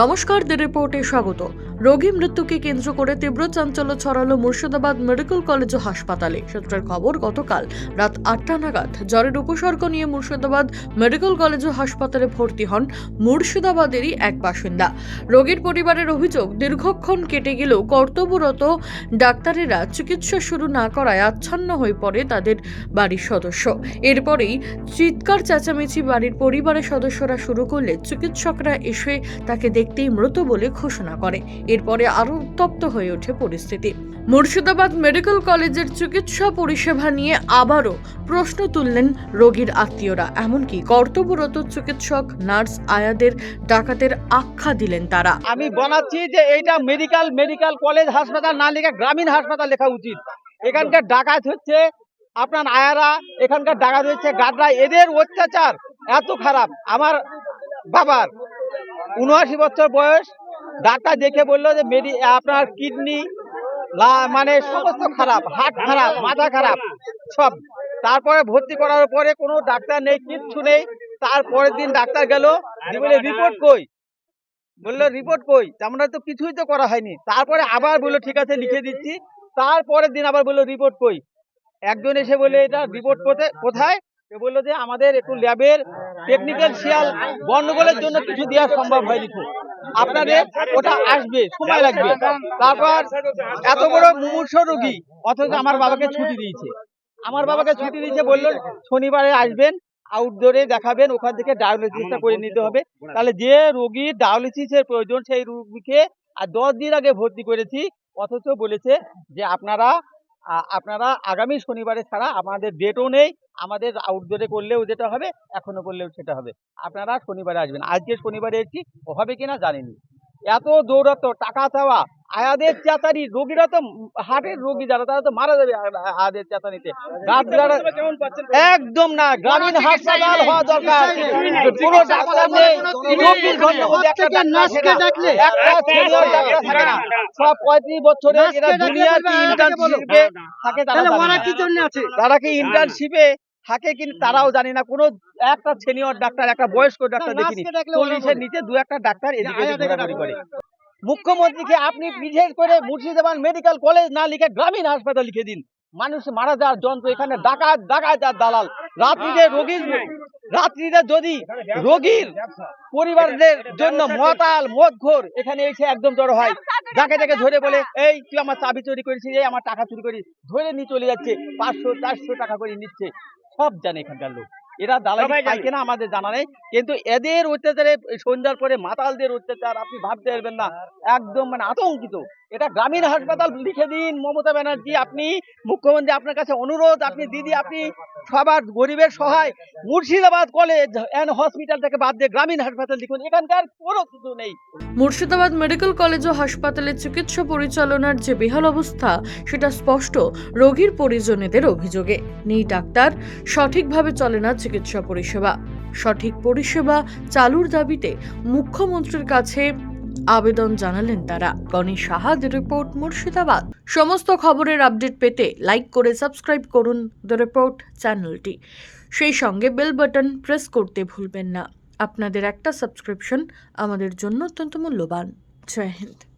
নমস্কার, দ্য রিপোর্টে স্বাগত। রোগী মৃত্যুকে কেন্দ্র করে তীব্র চাঞ্চল্য ছড়ালো মুর্শিদাবাদ মেডিকেল কলেজ ও হাসপাতালে। সূত্রের খবর, গতকাল রাত আটটা নাগাদ জ্বরের উপসর্গ নিয়ে মুর্শিদাবাদ মেডিকেল কলেজ ও হাসপাতালে ভর্তি হন মুর্শিদাবাদেরই এক বাসিন্দা। রোগীর পরিবারের অভিযোগ, দীর্ঘক্ষণ কেটে গেলেও কর্তব্যরত ডাক্তারেরা চিকিৎসা শুরু না করায় আচ্ছন্ন হয়ে পড়ে তাদের বাড়ির সদস্য। এরপরেই চিৎকার, চেঁচামেচি বাড়ির পরিবারের সদস্যরা শুরু করলে চিকিৎসকরা এসে তাকে দেখতেই মৃত বলে ঘোষণা করে। এরপরে আরও উত্তপ্ত হয়ে ওঠে পরিস্থিতি। মুর্শিদাবাদ মেডিকেল কলেজের চিকিৎসা পরিষেবা নিয়ে আবারও প্রশ্ন তুললেন রোগীর আত্মীয়রা। এমনকি কর্তব্যরত চিকিৎসক, নার্স, আয়াদের, ডাকাতের আখ্যা দিলেন তারা। আমি বানাচ্ছি যে এইটা মেডিকেল মেডিকেল কলেজ হাসপাতাল না লেখা গ্রামীণ হাসপাতাল লেখা উচিত। এখানকার ডাকাত হচ্ছে আপনার আয়ারা, এখানকার ডাকাত হচ্ছে গাডরা এদের অত্যাচার এত খারাপ। আমার বাবার উনআশি বছর বয়স ডাক্তার দেখে বলল যে মেডি আপনার কিডনি মানে সমস্ত খারাপ হার্ট খারাপ মাথা খারাপ সব। তারপরে ভর্তি করার পরে কোনো ডাক্তার নেই কিচ্ছু নেই। তারপরের দিন ডাক্তার গেল বলে রিপোর্ট কই? বলল রিপোর্ট কই? আমরা তো কিছুই তো করা হয়নি। তারপরে আবার বলল ঠিক আছে লিখে দিচ্ছি। তারপরের দিন আবার বলল রিপোর্ট কই? একজন এসে বলে এটা রিপোর্ট কোথায়? বলল যে আমাদের একটু ল্যাবের টেকনিক্যাল শিয়াল গন্ডগোলের জন্য কিছু দেওয়া সম্ভব হয়নি আপনাদের ওটা আসবে, সময় লাগবে। তারপর এত বড় মুমূর্ষ রোগী, অথচ আমার বাবাকে ছুটি দিয়েছে। আমার বাবাকে ছুটি দিয়েছে বলল, শনিবারে আসবেন আউটডোরে দেখাবেন, ওখান থেকে ডায়ালিসিসটা করে নিতে হবে। তাহলে যে রোগীর ডায়ালিসিসের প্রয়োজন, সেই রোগীকে আর দশ দিন আগে ভর্তি করেছি। অথচ বলেছে যে আপনারা আপনারা আগামী শনিবারে ছাড়া আমাদের ডেটও নেই আমাদের আউটডোরে করলেও যেটা হবে এখনও করলেও সেটা হবে। আপনারা শনিবারে আসবেন। আজকে শনিবারে এসেছি ও হবে কিনা জানিনি। এত দৌড়াত টাকা চাওয়া আয়াদের চেতারি রোগীরা তো হার্টের রোগী যারা তারা তো মারা যাবে আয়াদের চেতানিতে রাত একদম না গ্রামীণ হাসপাতাল হওয়া দরকার। কোনো ডাক্তার নেই। একটা ডাক্তার থাকে না। সব পঁয়ত্রিশ বছরে এরা দুনিয়ার ইন্টার্নশিপে থাকে। তারা কি ইন্টার্নশিপে থাকে কি তারাও জানি না। কোনো একটা সিনিয়র ডাক্তার একটা বয়স্ক ডাক্তার দেখিনি। চল্লিশের নিচে দু একটা ডাক্তার এদিকে করে। মুখ্যমন্ত্রীকে আপনি বিশেষ করে মুর্শিদাবাদ মেডিকেল কলেজ না লিখে গ্রামীণ হাসপাতাল লিখে দিন। মানুষ মারা যাওয়ার যন্ত্র এখানে ডাকাত ডাকাত আর দালাল। রাত্রিতে রোগীর রাত্রিতে যদি রোগীর পরিবারদের জন্য মতাল মদঘোর এখানে এসে একদম জড়ো হয়। যাকে যাকে ধরে বলে এই তুই আমার চাবি চুরি করেছিস এই আমার টাকা চুরি করিস। ধরে নিয়ে চলে যাচ্ছে পাঁচশো চারশো টাকা করে নিচ্ছে। সব জানে এখানকার লোক। এরা দালালি খায় কিনা আমাদের জানা নেই কিন্তু এদের অত্যাচারে সন্ধ্যার পরে মাতালদের অত্যাচার আপনি ভাবতে পারবেন না। একদম মানে আতঙ্কিত। এটা গ্রামীণ হাসপাতাল লিখে দিন মমতা ব্যানার্জি আপনি মুখ্যমন্ত্রী আপনার কাছে অনুরোধ আপনি দিদি আপনি সবার গরিবের সহায় মুর্শিদাবাদ কলেজ অ্যান্ড হসপিটাল থেকে বাদ দিয়ে গ্রামীণ হাসপাতাল লিখুন এখানকার কোনো কিছু নেই। মুর্শিদাবাদ মেডিকেল কলেজ ও হাসপাতালে চিকিৎসা পরিচালনার যে বেহাল অবস্থা, সেটা স্পষ্ট রোগীর পরিজনেদের অভিযোগে। নেই ডাক্তার, সঠিকভাবে চলে না চিকিৎসা পরিষেবা। সঠিক পরিষেবা চালুর দাবিতে মুখ্যমন্ত্রীর কাছে আবেদন জানালেন তারা। গণেশ সাহাদ রিপোর্ট মুর্শিদাবাদ। সমস্ত খবরের আপডেট পেতে লাইক করে সাবস্ক্রাইব করুন দ্য রিপোর্ট চ্যানেলটি। সেই সঙ্গে বেল বাটন প্রেস করতে ভুলবেন না। আপনাদের একটা সাবস্ক্রিপশন আমাদের জন্য অত্যন্ত মূল্যবান। জয় হিন্দ।